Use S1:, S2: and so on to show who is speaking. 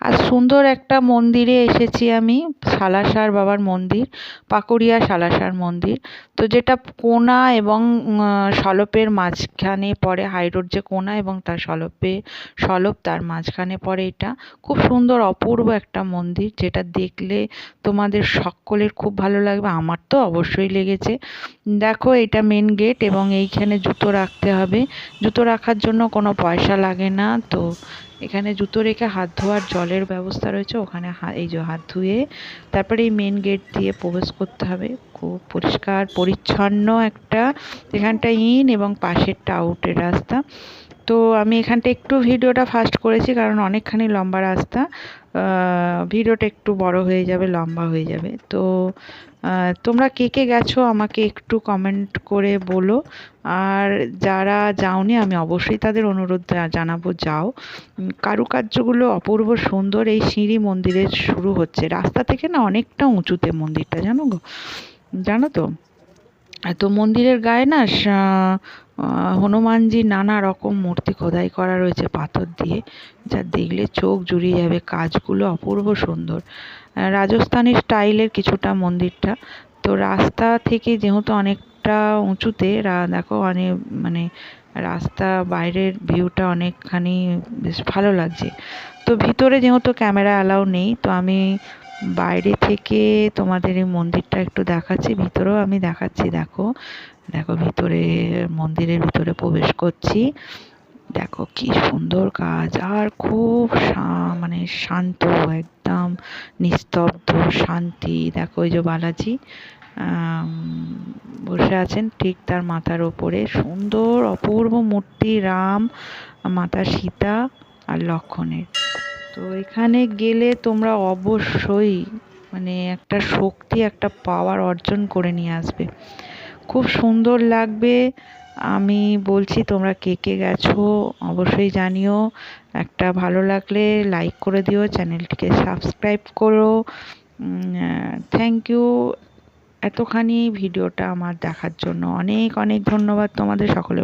S1: আর সুন্দর একটা মন্দিরে এসেছি আমি, সালাসার বাবার মন্দির, পাকুড়িয়া সালাসার মন্দির। তো যেটা কোনা এবং সলপের মাঝখানে পড়ে, হাই রোড যে কোনা এবং তার সলপে, সলপ তার মাঝখানে পড়ে এটা। খুব সুন্দর, অপূর্ব একটা মন্দির, যেটা দেখলে তোমাদের সকলের খুব ভালো লাগবে, আমার তো অবশ্যই লেগেছে। দেখো এটা মেন গেট এবং এইখানে জুতো রাখতে হবে। জুতো রাখার জন্য কোনো পয়সা লাগে না, তো এখানে জুতো রেখে হাত ধোয়ার জলের ব্যবস্থা রয়েছে, ওখানে এই যে হাত ধুয়ে, তারপরে এই মেন গেট দিয়ে প্রবেশ করতে হবে। খুব পরিষ্কার, পরিচ্ছন্ন একটা এখানটা ইন এবং পাশেরটা আউটের রাস্তা। তো আমি এখানটা একটু ভিডিওটা ফাস্ট করেছি কারণ অনেকখানি লম্বা রাস্তা। ভিডিওটা একটু বড় হয়ে যাবে, লম্বা হয়ে যাবে। তো তোমরা কে কে গেছো আমাকে একটু কমেন্ট করে বলো। আর যারা যাওনি, আমি অবশ্যই তাদের অনুরোধ জানাব যাও। কারুকার্যগুলো অপূর্ব সুন্দর এই সিঁড়ি মন্দিরের শুরু হচ্ছে। রাস্তা থেকে না অনেকটা উঁচুতে মন্দিরটা, জানো গো? জানো তো? তো মন্দিরের গায়ে না হনুমানজি নানা রকম মূর্তি খোদাই করা রয়েছে পাথর দিয়ে। যা দেখলে চোখ জুড়িয়ে যাবে, কাজগুলো অপূর্ব সুন্দর। রাজস্থানি স্টাইলের কিছুটা মন্দিরটা। তো রাস্তা থেকে যেহেতু অনেকটা উঁচুতে দেখো অনেক মানে রাস্তা বাইরের ভিউটা অনেকখানি বেশ ভালো লাগছে। তো ভিতরে যেহেতু ক্যামেরা অ্যালাউ নেই, তো আমি বাইরে থেকে তোমাদের এই মন্দিরটা একটু দেখাচ্ছি, ভিতরেও আমি দেখাচ্ছি, দেখো। দেখো, ভিতরে, মন্দিরের ভিতরে প্রবেশ করছি। দেখো, কি সুন্দর কাজ। আর খুব মানে শান্ত, একদম নিস্তব্ধ, শান্তি। দেখো, ওই যে বালাজি বসে আছেন ঠিক তার মাথার ওপরে। সুন্দর অপূর্ব মূর্তি, রাম, মাতা সীতা আর লক্ষণের। তো এখানে গেলে তোমরা অবশ্যই মানে একটা শক্তি, একটা পাওয়ার অর্জন করে নিয়ে আসবে। খুব সুন্দর লাগবে। আমি বলছি, তোমরা কে কে গেছো অবশ্যই জানিও। একটা ভালো লাগলে লাইক করে দিও, চ্যানেলটিকে সাবস্ক্রাইব করো। থ্যাংক ইউ এতখানি ভিডিওটা আমার দেখার জন্য অনেক অনেক ধন্যবাদ তোমাদের সকলে